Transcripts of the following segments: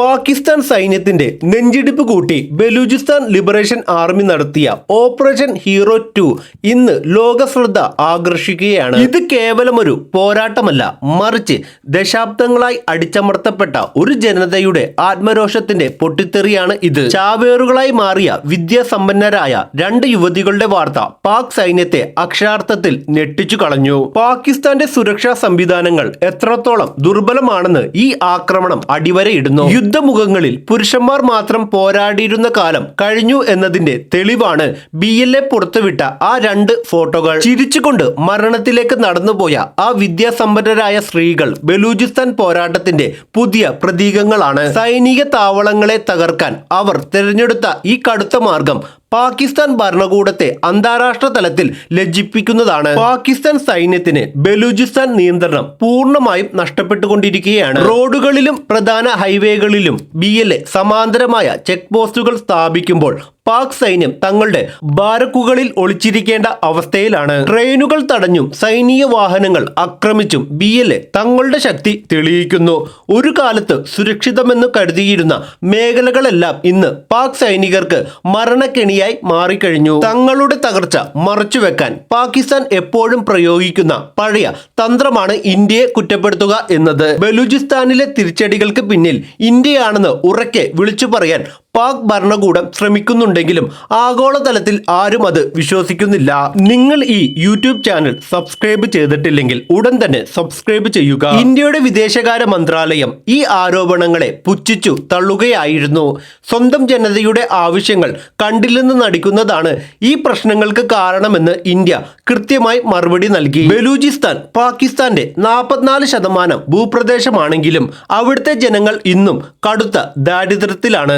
പാകിസ്ഥാൻ സൈന്യത്തിന്റെ നെഞ്ചിടിപ്പ് കൂട്ടി ബലൂചിസ്ഥാൻ ലിബറേഷൻ ആർമി നടത്തിയ ഓപ്പറേഷൻ ഹീറോ ടു ഇന്ന് ലോക ശ്രദ്ധ ആകർഷിക്കുകയാണ്. ഇത് കേവലം ഒരു പോരാട്ടമല്ല മറിച്ച് ദശാബ്ദങ്ങളായി അടിച്ചമർത്തപ്പെട്ട ഒരു ജനതയുടെ ആത്മരോഷത്തിന്റെ പൊട്ടിത്തെറിയാണ് ഇത്. ചാവേറുകളായി മാറിയ വിദ്യാസമ്പന്നരായ രണ്ട് യുവതികളുടെ വാർത്ത പാക് സൈന്യത്തെ അക്ഷരാർത്ഥത്തിൽ ഞെട്ടിച്ചു കളഞ്ഞു. പാകിസ്ഥാന്റെ സുരക്ഷാ സംവിധാനങ്ങൾ എത്രത്തോളം ദുർബലമാണെന്ന് ഈ ആക്രമണം അടിവരയിടുന്നു. യുദ്ധമുഖങ്ങളിൽ പുരുഷന്മാർ മാത്രം പോരാടിയിരുന്ന കാലം കഴിഞ്ഞു എന്നതിന്റെ തെളിവാണ് ബി എൽ എ പുറത്തുവിട്ട ആ രണ്ട് ഫോട്ടോകൾ. ചിരിച്ചുകൊണ്ട് മരണത്തിലേക്ക് നടന്നുപോയ ആ വിദ്യാസമ്പന്നരായ സ്ത്രീകൾ ബലൂചിസ്ഥാൻ പോരാട്ടത്തിന്റെ പുതിയ പ്രതീകങ്ങളാണ്. സൈനിക താവളങ്ങളെ തകർക്കാൻ അവർ തിരഞ്ഞെടുത്ത ഈ കടുത്ത മാർഗം പാകിസ്ഥാൻ ഭരണകൂടത്തെ അന്താരാഷ്ട്ര തലത്തിൽ ലജ്ജിപ്പിക്കുന്നതാണ്. പാകിസ്ഥാൻ സൈന്യത്തിന് ബലൂചിസ്ഥാൻ നിയന്ത്രണം പൂർണമായും നഷ്ടപ്പെട്ടുകൊണ്ടിരിക്കുകയാണ്. റോഡുകളിലും പ്രധാന ഹൈവേകളിലും ബി എൽ എ സമാന്തരമായ ചെക്ക് പോസ്റ്റുകൾ സ്ഥാപിക്കുമ്പോൾ പാക് സൈന്യം തങ്ങളുടെ ബാരക്കുകളിൽ ഒളിച്ചിരിക്കേണ്ട അവസ്ഥയിലാണ്. ട്രെയിനുകൾ തടഞ്ഞും സൈനിക വാഹനങ്ങൾ ആക്രമിച്ചും ബി എൽ എ തങ്ങളുടെ ശക്തി തെളിയിക്കുന്നു. ഒരു കാലത്ത് സുരക്ഷിതമെന്ന് കരുതിയിരുന്ന മേഖലകളെല്ലാം ഇന്ന് പാക് സൈനികർക്ക് മരണക്കെണിയായി മാറിക്കഴിഞ്ഞു. തങ്ങളുടെ തകർച്ച മറച്ചുവെക്കാൻ പാകിസ്ഥാൻ എപ്പോഴും പ്രയോഗിക്കുന്ന പഴയ തന്ത്രമാണ് ഇന്ത്യയെ കുറ്റപ്പെടുത്തുക എന്നത്. ബലൂചിസ്ഥാനിലെ തിരിച്ചടികൾക്ക് പിന്നിൽ ഇന്ത്യയാണെന്ന് ഉറക്കെ വിളിച്ചു പറയാൻ പാക് ഭരണകൂടം ശ്രമിക്കുന്നുണ്ടെങ്കിലും ആഗോളതലത്തിൽ ആരും അത് വിശ്വസിക്കുന്നില്ല. നിങ്ങൾ ഈ യൂട്യൂബ് ചാനൽ സബ്സ്ക്രൈബ് ചെയ്തിട്ടില്ലെങ്കിൽ ഉടൻ തന്നെ സബ്സ്ക്രൈബ് ചെയ്യുക. ഇന്ത്യയുടെ വിദേശകാര്യ മന്ത്രാലയം ഈ ആരോപണങ്ങളെ പുച്ഛിച്ചു തള്ളുകയായിരുന്നു. സ്വന്തം ജനതയുടെ ആവശ്യങ്ങൾ കണ്ടില്ലെന്ന് നടിക്കുന്നതാണ് ഈ പ്രശ്നങ്ങൾക്ക് കാരണമെന്ന് ഇന്ത്യ കൃത്യമായി മറുപടി നൽകി. ബലൂചിസ്ഥാൻ പാകിസ്ഥാന്റെ നാൽപ്പത്തിനാല് ശതമാനം ഭൂപ്രദേശമാണെങ്കിലും അവിടുത്തെ ജനങ്ങൾ ഇന്നും കടുത്ത ദാരിദ്ര്യത്തിലാണ്.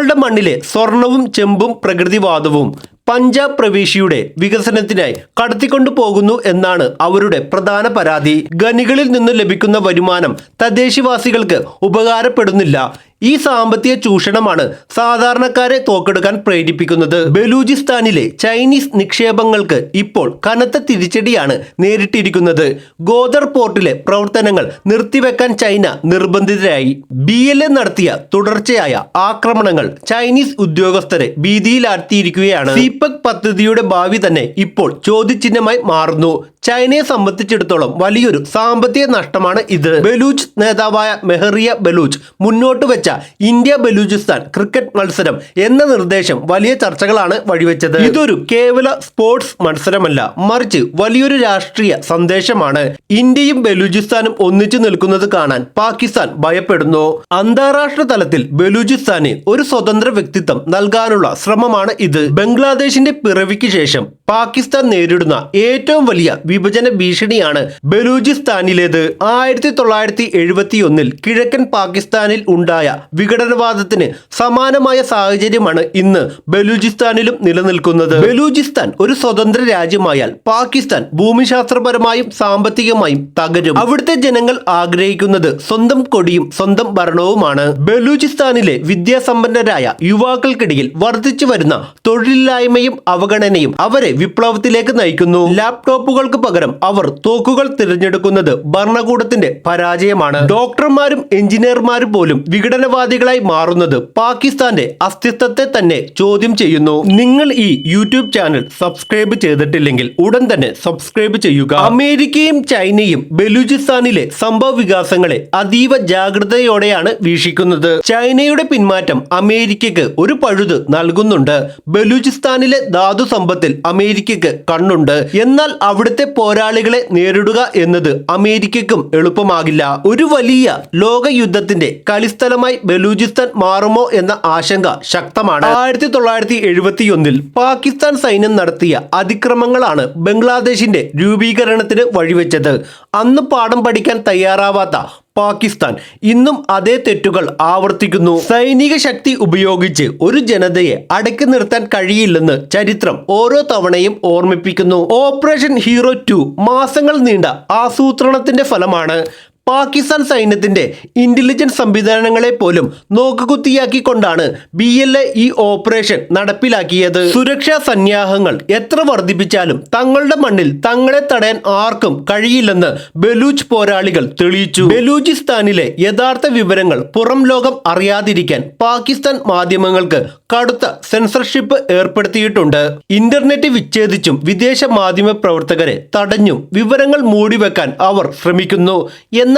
തങ്ങളുടെ മണ്ണിലെ സ്വർണവും ചെമ്പും പ്രകൃതിവാദവും പഞ്ചാബ് പ്രവിശ്യയുടെ വികസനത്തിനായി കടത്തിക്കൊണ്ടു പോകുന്നു എന്നാണ് അവരുടെ പ്രധാന പരാതി. ഖനികളിൽ നിന്ന് ലഭിക്കുന്ന വരുമാനം തദ്ദേശവാസികൾക്ക് ഉപകാരപ്പെടുന്നില്ല. ഈ സാമ്പത്തിക ചൂഷണമാണ് സാധാരണക്കാരെ തോക്കെടുക്കാൻ പ്രേരിപ്പിക്കുന്നത്. ബലൂചിസ്ഥാനിലെ ചൈനീസ് നിക്ഷേപങ്ങൾക്ക് ഇപ്പോൾ കനത്ത തിരിച്ചടിയാണ് നേരിട്ടിരിക്കുന്നത്. ഗോദർ പോർട്ടിലെ പ്രവർത്തനങ്ങൾ നിർത്തിവെക്കാൻ ചൈന നിർബന്ധിതരായി. ബി എൽ എ നടത്തിയ തുടർച്ചയായ ആക്രമണങ്ങൾ ചൈനീസ് ഉദ്യോഗസ്ഥരെ ഭീതിയിലാഴ്ത്തിയിരിക്കുകയാണ്. സിപക് പദ്ധതിയുടെ ഭാവി തന്നെ ഇപ്പോൾ ചോദ്യചിഹ്നമായി മാറുന്നു. ചൈനയെ സംബന്ധിച്ചിടത്തോളം വലിയൊരു സാമ്പത്തിക നഷ്ടമാണ് ഇത്. ബലൂച്ച് നേതാവായ മെഹറിയ ബലൂച്ച് മുന്നോട്ട് വെച്ച ഇന്ത്യ ബലൂചിസ്ഥാൻ ക്രിക്കറ്റ് മത്സരം എന്ന നിർദ്ദേശം വലിയ ചർച്ചകളാണ് വഴിവെച്ചത്. ഇതൊരു കേവല സ്പോർട്സ് മത്സരമല്ല മറിച്ച് വലിയൊരു രാഷ്ട്രീയ സന്ദേശമാണ്. ഇന്ത്യയും ബലൂചിസ്ഥാനും ഒന്നിച്ചു നിൽക്കുന്നത് കാണാൻ പാകിസ്ഥാൻ ഭയപ്പെടുന്നു. അന്താരാഷ്ട്ര തലത്തിൽ ബലൂചിസ്ഥാന് ഒരു സ്വതന്ത്ര വ്യക്തിത്വം നൽകാനുള്ള ശ്രമമാണ് ഇത്. ബംഗ്ലാദേശിന്റെ പിറവിക്ക് ശേഷം പാകിസ്ഥാൻ നേരിടുന്ന ഏറ്റവും വലിയ വിഭജന ഭീഷണിയാണ് ബലൂചിസ്ഥാനിലേത്. ആയിരത്തി തൊള്ളായിരത്തി എഴുപത്തി ഒന്നിൽ കിഴക്കൻ പാകിസ്ഥാനിൽ ഉണ്ടായ വിഘടനവാദത്തിന് സമാനമായ സാഹചര്യമാണ് ഇന്ന് ബലൂചിസ്ഥാനിലും നിലനിൽക്കുന്നത്. ബലൂചിസ്ഥാൻ ഒരു സ്വതന്ത്ര രാജ്യമായാൽ പാകിസ്ഥാൻ ഭൂമിശാസ്ത്രപരമായും സാമ്പത്തികമായും തകരും. അവിടുത്തെ ജനങ്ങൾ ആഗ്രഹിക്കുന്നത് സ്വന്തം കൊടിയും സ്വന്തം ഭരണവുമാണ്. ബലൂചിസ്ഥാനിലെ വിദ്യാസമ്പന്നരായ യുവാക്കൾക്കിടയിൽ വർദ്ധിച്ചു വരുന്ന തൊഴിലില്ലായ്മയും അവഗണനയും അവരെ വിപ്ലവത്തിലേക്ക് നയിക്കുന്നു. ലാപ്ടോപ്പുകൾക്ക് പകരം അവർ തോക്കുകൾ തിരഞ്ഞെടുക്കുന്നത് ഭരണകൂടത്തിന്റെ പരാജയമാണ്. ഡോക്ടർമാരും എഞ്ചിനീയർമാരും പോലും വിഘടനവാദികളായി മാറുന്നത് പാകിസ്ഥാന്റെ അസ്തിത്വത്തെ തന്നെ ചോദ്യം ചെയ്യുന്നു. നിങ്ങൾ ഈ യൂട്യൂബ് ചാനൽ സബ്സ്ക്രൈബ് ചെയ്തിട്ടില്ലെങ്കിൽ ഉടൻ തന്നെ സബ്സ്ക്രൈബ് ചെയ്യുക. അമേരിക്കയും ചൈനയും ബലൂചിസ്ഥാനിലെ സംഭവ വികാസങ്ങളെ അതീവ ജാഗ്രതയോടെയാണ് വീക്ഷിക്കുന്നത്. ചൈനയുടെ പിന്മാറ്റം അമേരിക്കയ്ക്ക് ഒരു പഴുത് നൽകുന്നുണ്ട്. ബലൂചിസ്ഥാനിലെ ധാതു സമ്പത്തിൽ അമേരിക്കയ്ക്ക് കണ്ണുണ്ട്. എന്നാൽ അവിടുത്തെ പോരാളികളെ നേരിടുക എന്നത് അമേരിക്കക്കും എളുപ്പമാകില്ല. ഒരു വലിയ ലോകയുദ്ധത്തിന്റെ കളിസ്ഥലമായി ബലൂചിസ്ഥാൻ മാറുമോ എന്ന ആശങ്ക ശക്തമാണ്. ആയിരത്തി തൊള്ളായിരത്തി എഴുപത്തിയൊന്നിൽ പാകിസ്ഥാൻ സൈന്യം നടത്തിയ അതിക്രമങ്ങളാണ് ബംഗ്ലാദേശിന്റെ രൂപീകരണത്തിന് വഴിവെച്ചത്. അന്ന് പാഠം പഠിക്കാൻ തയ്യാറാവാത്ത പാകിസ്ഥാൻ ഇന്നും അതേ തെറ്റുകൾ ആവർത്തിക്കുന്നു. സൈനിക ശക്തി ഉപയോഗിച്ച് ഒരു ജനതയെ അടക്കി നിർത്താൻ കഴിയില്ലെന്ന് ചരിത്രം ഓരോ തവണയും ഓർമ്മിപ്പിക്കുന്നു. ഓപ്പറേഷൻ ഹീറോ ടു മാസങ്ങൾ നീണ്ട ആസൂത്രണത്തിന്റെ ഫലമാണ്. പാകിസ്ഥാൻ സൈന്യത്തിന്റെ ഇന്റലിജൻസ് സംവിധാനങ്ങളെ പോലും നോക്കുകുത്തിയാക്കിക്കൊണ്ടാണ് ബി എൽ എ ഈ ഓപ്പറേഷൻ നടപ്പിലാക്കിയത്. സുരക്ഷാ സന്യാഹങ്ങൾ എത്ര വർദ്ധിപ്പിച്ചാലും തങ്ങളുടെ മണ്ണിൽ തങ്ങളെ തടയാൻ ആർക്കും കഴിയില്ലെന്ന് ബലൂച്ച് പോരാളികൾ തെളിയിച്ചു. ബലൂചിസ്ഥാനിലെ യഥാർത്ഥ വിവരങ്ങൾ പുറം ലോകം അറിയാതിരിക്കാൻ പാകിസ്ഥാൻ മാധ്യമങ്ങൾക്ക് കടുത്ത സെൻസർഷിപ്പ് ഏർപ്പെടുത്തിയിട്ടുണ്ട്. ഇന്റർനെറ്റ് വിച്ഛേദിച്ചും വിദേശ മാധ്യമ പ്രവർത്തകരെ തടഞ്ഞും വിവരങ്ങൾ മൂടിവെക്കാൻ അവർ ശ്രമിക്കുന്നു.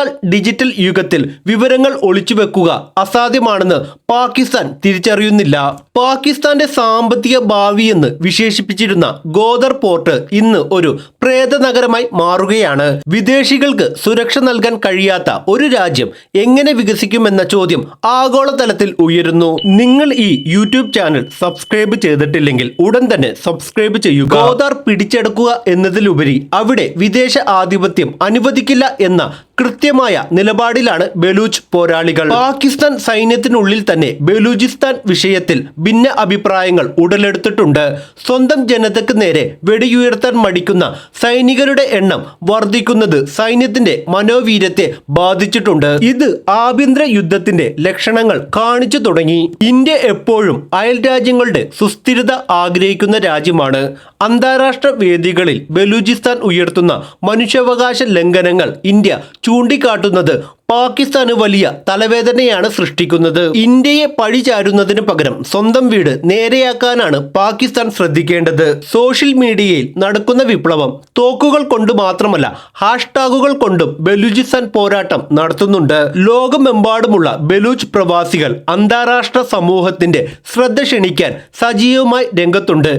എന്നാൽ ഡിജിറ്റൽ യുഗത്തിൽ വിവരങ്ങൾ ഒളിച്ചു വെക്കുക അസാധ്യമാണെന്ന് പാകിസ്ഥാൻ തിരിച്ചറിയുന്നില്ല. പാകിസ്ഥാന്റെ സാമ്പത്തിക ഭാവിയെന്ന് വിശേഷിപ്പിച്ചിരുന്ന ഗോദർ പോർട്ട് ഇന്ന് ഒരു പ്രേത നഗരമായി മാറുകയാണ്. വിദേശികൾക്ക് സുരക്ഷ നൽകാൻ കഴിയാത്ത ഒരു രാജ്യം എങ്ങനെ വികസിക്കുമെന്ന ചോദ്യം ആഗോളതലത്തിൽ ഉയരുന്നു. നിങ്ങൾ ഈ യൂട്യൂബ് ചാനൽ സബ്സ്ക്രൈബ് ചെയ്തിട്ടില്ലെങ്കിൽ ഉടൻ തന്നെ സബ്സ്ക്രൈബ് ചെയ്യുക. ഗോദർ പിടിച്ചെടുക്കുക എന്നതിലുപരി അവിടെ വിദേശ ആധിപത്യം അനുവദിക്കില്ല എന്ന കൃത്യമായ നിലപാടിലാണ് ബലൂച്ച് പോരാളികൾ. പാകിസ്ഥാൻ സൈന്യത്തിനുള്ളിൽ തന്നെ ബലൂചിസ്ഥാൻ വിഷയത്തിൽ ഭിന്ന അഭിപ്രായങ്ങൾ ഉടലെടുത്തിട്ടുണ്ട്. സ്വന്തം ജനതയ്ക്ക് നേരെ വെടിയുയർത്താൻ മടിക്കുന്ന സൈനികരുടെ എണ്ണം വർദ്ധിക്കുന്നത് സൈന്യത്തിന്റെ മനോവീര്യത്തെ ബാധിച്ചിട്ടുണ്ട്. ഇത് ആഭ്യന്തര യുദ്ധത്തിന്റെ ലക്ഷണങ്ങൾ കാണിച്ചു തുടങ്ങി. ഇന്ത്യ എപ്പോഴും അയൽ രാജ്യങ്ങളുടെ സുസ്ഥിരത ആഗ്രഹിക്കുന്ന രാജ്യമാണ്. അന്താരാഷ്ട്ര വേദികളിൽ ബലൂചിസ്ഥാൻ ഉയർത്തുന്ന മനുഷ്യാവകാശ ലംഘനങ്ങൾ ഇന്ത്യ ചൂണ്ടിക്കാട്ടുന്നത് പാകിസ്ഥാന് വലിയ തലവേദനയാണ് സൃഷ്ടിക്കുന്നത്. ഇന്ത്യയെ പഴിചാരുന്നതിന് പകരം സ്വന്തം വീട് നേരെയാക്കാനാണ് പാകിസ്ഥാൻ ശ്രദ്ധിക്കേണ്ടത്. സോഷ്യൽ മീഡിയയിൽ നടക്കുന്ന വിപ്ലവം തോക്കുകൾ കൊണ്ട് മാത്രമല്ല ഹാഷ്ടാഗുകൾ കൊണ്ടും ബലൂചിസ്ഥാൻ പോരാട്ടം നടത്തുന്നുണ്ട്. ലോകമെമ്പാടുമുള്ള ബലൂച്ച് പ്രവാസികൾ അന്താരാഷ്ട്ര സമൂഹത്തിന്റെ ശ്രദ്ധ ക്ഷണിക്കാൻ സജീവമായി രംഗത്തുണ്ട്.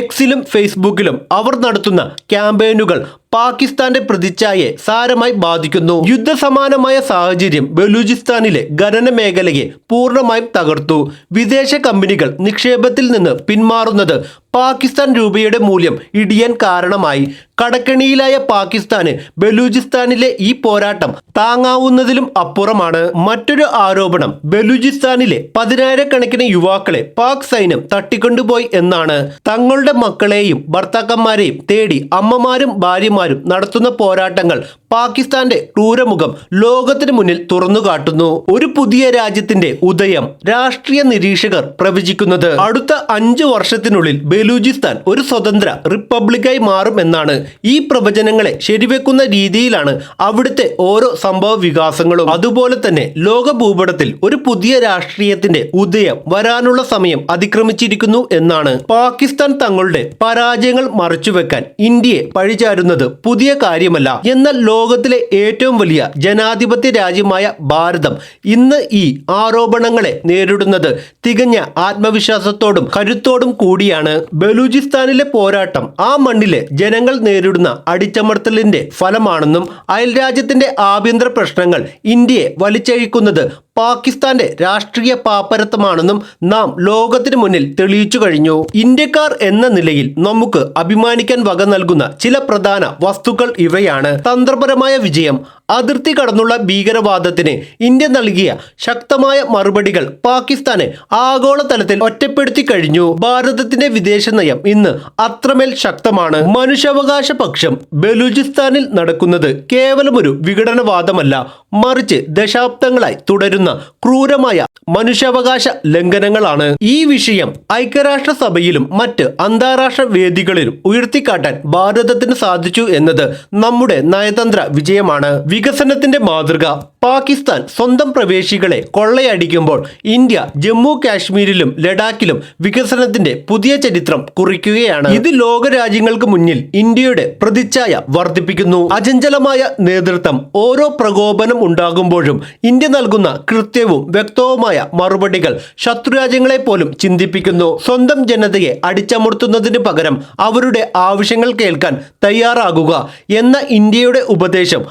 എക്സിലും ഫേസ്ബുക്കിലും അവർ നടത്തുന്ന ക്യാമ്പയിനുകൾ പാകിസ്ഥാന്റെ പ്രതിച്ഛായയെ സാരമായി ബാധിക്കുന്നു. യുദ്ധസമാനമായ സാഹചര്യം ബലൂചിസ്ഥാനിലെ ഖനന മേഖലയെ പൂർണമായും തകർത്തു. വിദേശ കമ്പനികൾ നിക്ഷേപത്തിൽ നിന്ന് പിന്മാറുന്നത് പാകിസ്ഥാൻ രൂപയുടെ മൂല്യം ഇടിയാൻ കാരണമായി. കടക്കണിയിലായ പാകിസ്ഥാന് ബലൂചിസ്ഥാനിലെ ഈ പോരാട്ടം താങ്ങാവുന്നതിലും അപ്പുറമാണ്. മറ്റൊരു ആരോപണം ബലൂചിസ്ഥാനിലെ പതിനായിരക്കണക്കിന് യുവാക്കളെ പാക് സൈന്യം തട്ടിക്കൊണ്ടുപോയി എന്നാണ്. തങ്ങളുടെ മക്കളെയും ഭർത്താക്കന്മാരെയും തേടി അമ്മമാരും ഭാര്യമാരും നടത്തുന്ന പോരാട്ടങ്ങൾ പാകിസ്ഥാന്റെ ക്രൂരമുഖം ലോകത്തിന് മുന്നിൽ തുറന്നു കാട്ടുന്നു ഒരു പുതിയ രാജ്യത്തിന്റെ ഉദയം രാഷ്ട്രീയ നിരീക്ഷകർ പ്രവചിക്കുന്നത്. അടുത്ത അഞ്ചു വർഷത്തിനുള്ളിൽ ബലൂചിസ്ഥാൻ ഒരു സ്വതന്ത്ര റിപ്പബ്ലിക്കായി മാറും എന്നാണ് ഈ പ്രവചനങ്ങളെ ശരിവെക്കുന്ന രീതിയിലാണ് അവിടുത്തെ ഓരോ സംഭവ വികാസങ്ങളും. അതുപോലെ തന്നെ ലോക ഭൂപടത്തിൽ ഒരു പുതിയ രാഷ്ട്രീയത്തിന്റെ ഉദയം വരാനുള്ള സമയം അതിക്രമിച്ചിരിക്കുന്നു എന്നാണ്. പാകിസ്ഥാൻ തങ്ങളുടെ പരാജയങ്ങൾ മറച്ചുവെക്കാൻ ഇന്ത്യയെ പഴിചാരുന്നത് പുതിയ കാര്യമല്ല. എന്നാൽ ലോകത്തിലെ ഏറ്റവും വലിയ ജനാധിപത്യ രാജ്യമായ ഭാരതം ഇന്ന് ഈ ആരോപണങ്ങളെ നേരിടുന്നത് തികഞ്ഞ ആത്മവിശ്വാസത്തോടും കരുത്തോടും കൂടിയാണ്. ബലൂചിസ്ഥാനിലെ പോരാട്ടം ആ മണ്ണിലെ ജനങ്ങൾ നേരിടുന്ന അടിച്ചമർത്തലിന്റെ ഫലമാണെന്നും അയൽരാജ്യത്തിന്റെ ആഭ്യന്തര പ്രശ്നങ്ങൾ ഇന്ത്യയെ വലിച്ചഴിക്കുന്നത് പാകിസ്ഥാന്റെ രാഷ്ട്രീയ പാപ്പരത്വമാണെന്നും നാം ലോകത്തിന് മുന്നിൽ തെളിയിച്ചു കഴിഞ്ഞു. ഇന്ത്യക്കാർ എന്ന നിലയിൽ നമുക്ക് അഭിമാനിക്കാൻ വക നൽകുന്ന ചില പ്രധാന വസ്തുക്കൾ ഇവയാണ്. തന്ത്രപരമായ വിജയം അതിർത്തി കടന്നുള്ള ഭീകരവാദത്തിന് ഇന്ത്യ നൽകിയ ശക്തമായ മറുപടികൾ പാകിസ്ഥാനെ ആഗോളതലത്തിൽ ഒറ്റപ്പെടുത്തി കഴിഞ്ഞു. ഭാരതത്തിന്റെ വിദേശ നയം ഇന്ന് അത്രമേൽ ശക്തമാണ്. മനുഷ്യാവകാശ പക്ഷം ബലൂചിസ്ഥാനിൽ നടക്കുന്നത് കേവലം ഒരു വിഘടനവാദമല്ല മറിച്ച് ദശാബ്ദങ്ങളായി തുടരുന്ന ക്രൂരമായ മനുഷ്യാവകാശ ലംഘനങ്ങളാണ്. ഈ വിഷയം ഐക്യരാഷ്ട്രസഭയിലും മറ്റ് അന്താരാഷ്ട്ര വേദികളിലും ഉയർത്തിക്കാട്ടാൻ ഭാരതത്തിന് സാധിച്ചു എന്നത് നമ്മുടെ നയതന്ത്ര വിജയമാണ്. വികസനത്തിന്റെ മാതൃക. പാകിസ്ഥാൻ സ്വന്തം പ്രവേശികളെ കൊള്ളയടിക്കുമ്പോൾ ഇന്ത്യ ജമ്മു കാശ്മീരിലും ലഡാക്കിലും വികസനത്തിന്റെ പുതിയ ചരിത്രം കുറിക്കുകയാണ്. ഇത് ലോകരാജ്യങ്ങൾക്ക് മുന്നിൽ ഇന്ത്യയുടെ പ്രതിച്ഛായ വർദ്ധിപ്പിക്കുന്നു. അചഞ്ചലമായ നേതൃത്വം ഓരോ പ്രകോപനം ഉണ്ടാകുമ്പോഴും ഇന്ത്യ നൽകുന്ന കൃത്യവും വ്യക്തവുമായ മറുപടികൾ ശത്രുരാജ്യങ്ങളെ പോലും ചിന്തിപ്പിക്കുന്നു. സ്വന്തം ജനതയെ അടിച്ചമർത്തുന്നതിന് പകരം അവരുടെ ആവശ്യങ്ങൾ കേൾക്കാൻ തയ്യാറാകുക എന്ന ഇന്ത്യയുടെ ഉപദേശം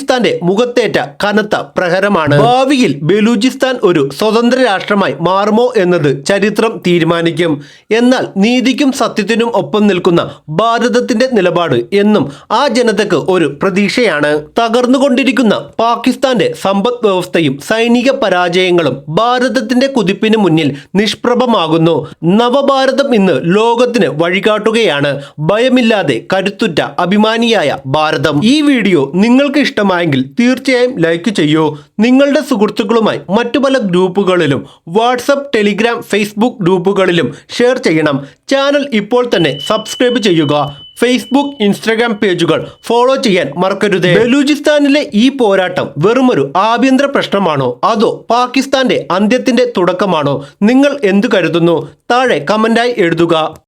പാകിസ്ഥാന്റെ മുഖത്തേറ്റ കനത്ത പ്രഹരമാണ്. ഭാവിയിൽ ബലൂചിസ്ഥാൻ ഒരു സ്വതന്ത്ര രാഷ്ട്രമായി മാറുമോ എന്നത് ചരിത്രം തീരുമാനിക്കും. എന്നാൽ നീതിക്കും സത്യത്തിനും ഒപ്പം നിൽക്കുന്ന ഭാരതത്തിന്റെ നിലപാട് എന്നും ആ ജനതക്ക് ഒരു പ്രതീക്ഷയാണ്. തകർന്നുകൊണ്ടിരിക്കുന്ന പാകിസ്ഥാന്റെ സമ്പദ് വ്യവസ്ഥയും സൈനിക പരാജയങ്ങളും ഭാരതത്തിന്റെ കുതിപ്പിന് മുന്നിൽ നിഷ്പ്രഭമാകുന്നു. നവഭാരതം ഇന്ന് ലോകത്തിന് വഴികാട്ടുകയാണ്. ഭയമില്ലാതെ കരുത്തുറ്റ അഭിമാനിയായ ഭാരതം. ഈ വീഡിയോ നിങ്ങൾക്ക് നിങ്ങൾക്ക് ഇഷ്ടമായെങ്കിൽ തീർച്ചയായും ലൈക്ക് ചെയ്യൂ. നിങ്ങളുടെ സുഹൃത്തുക്കളുമായി മറ്റു പല ഗ്രൂപ്പുകളിലും വാട്സപ്പ് ടെലിഗ്രാം ഫേസ്ബുക്ക് ഗ്രൂപ്പുകളിലും ഷെയർ ചെയ്യണം. ചാനൽ ഇപ്പോൾ തന്നെ സബ്സ്ക്രൈബ് ചെയ്യുക. ഫേസ്ബുക്ക് ഇൻസ്റ്റാഗ്രാം പേജുകൾ ഫോളോ ചെയ്യാൻ മറക്കരുത്. ബലൂചിസ്ഥാനിലെ ഈ പോരാട്ടം വെറുമൊരു ആഭ്യന്തര പ്രശ്നമാണോ? അതോ പാകിസ്ഥാന്റെ അന്ത്യത്തിന്റെ തുടക്കമാണോ? നിങ്ങൾ എന്തു കരുതുന്നു? താഴെ കമന്റായി എഴുതുക.